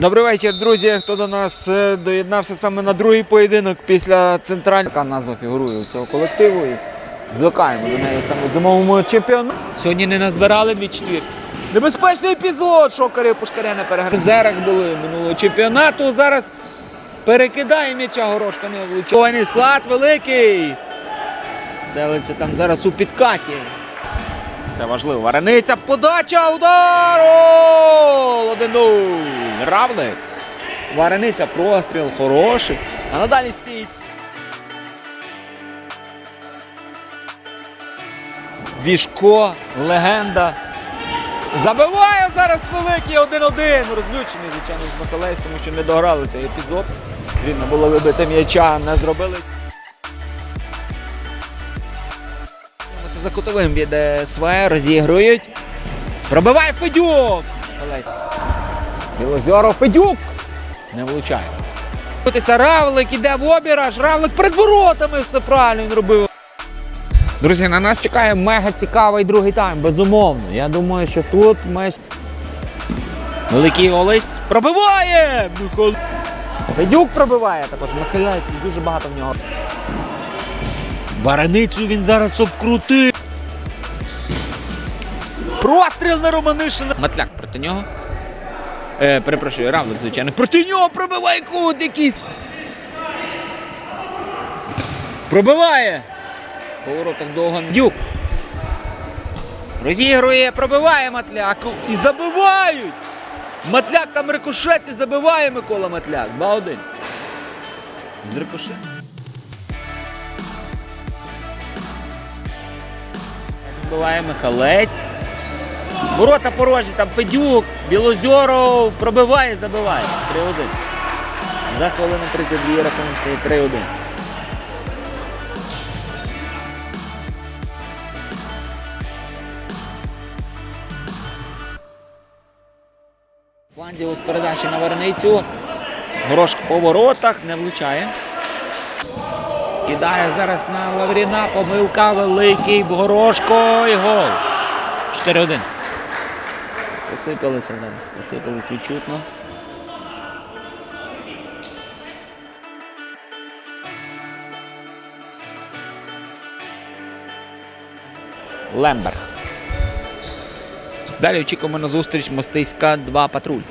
Добрий вечір, друзі. Хто до нас е, доєднався саме на другий поєдинок після центрального. Така назва фігурує у цього колективу. І звикаємо до неї саме зимовому чемпіонаті. Сьогодні не назбирали дві четвірки. Небезпечний епізод, шокарі пушкаря на перегризерах були минулого чемпіонату. Зараз перекидає м'яча горошка не влучований склад великий. Стелиться там зараз у підкаті. Це важливо. Варениця, подача, удар! Гол! 1-0. Равлик. Варениця, простріл хороший. А надалі стійці. Вішко, легенда. Забиває зараз великий 1-1. Розлючений, звичайно, з Миколець, тому що не дограли цей епізод. Вільно було вибити м'яча, не зробили. Це за кутовим від СВ, розігрують. Пробиває Федюк! Олесь. Білозоров Федюк! Не влучає. Равлик, іде в обіраж. Равлик перед воротами все правильно він робив. Друзі, на нас чекає мега цікавий другий тайм, безумовно. Я думаю, що тут меч. Великий Олесь пробиває! Федюк пробиває також. Михайлець, дуже багато в нього. Вареницю він зараз обкрутив. Простріл на Романишина. Матляк проти нього. Е, перепрошую, Равлик, звичайно. Проти нього пробиває кут якийсь. Пробиває. По воротах довго. Дюк. Розігрує, пробиває Матляк. І забивають. Матляк там рикошет і забиває Микола Матляк. 2-1. З. Буває Михалець. Ворота порожні, там Федюк, Білозьоров пробиває, забиває. 3-1. За хвилину 32 рахунок стає 3-1. Фланзі ось передача на Верницю. Горошко по воротах, не влучає. Скидає зараз на Лавріна, помилка великий, Горошко і гол. 4-1. Посипалися зараз, посипались відчутно. Лемберг. Далі очікуємо на зустріч Мостиська 2 патруль.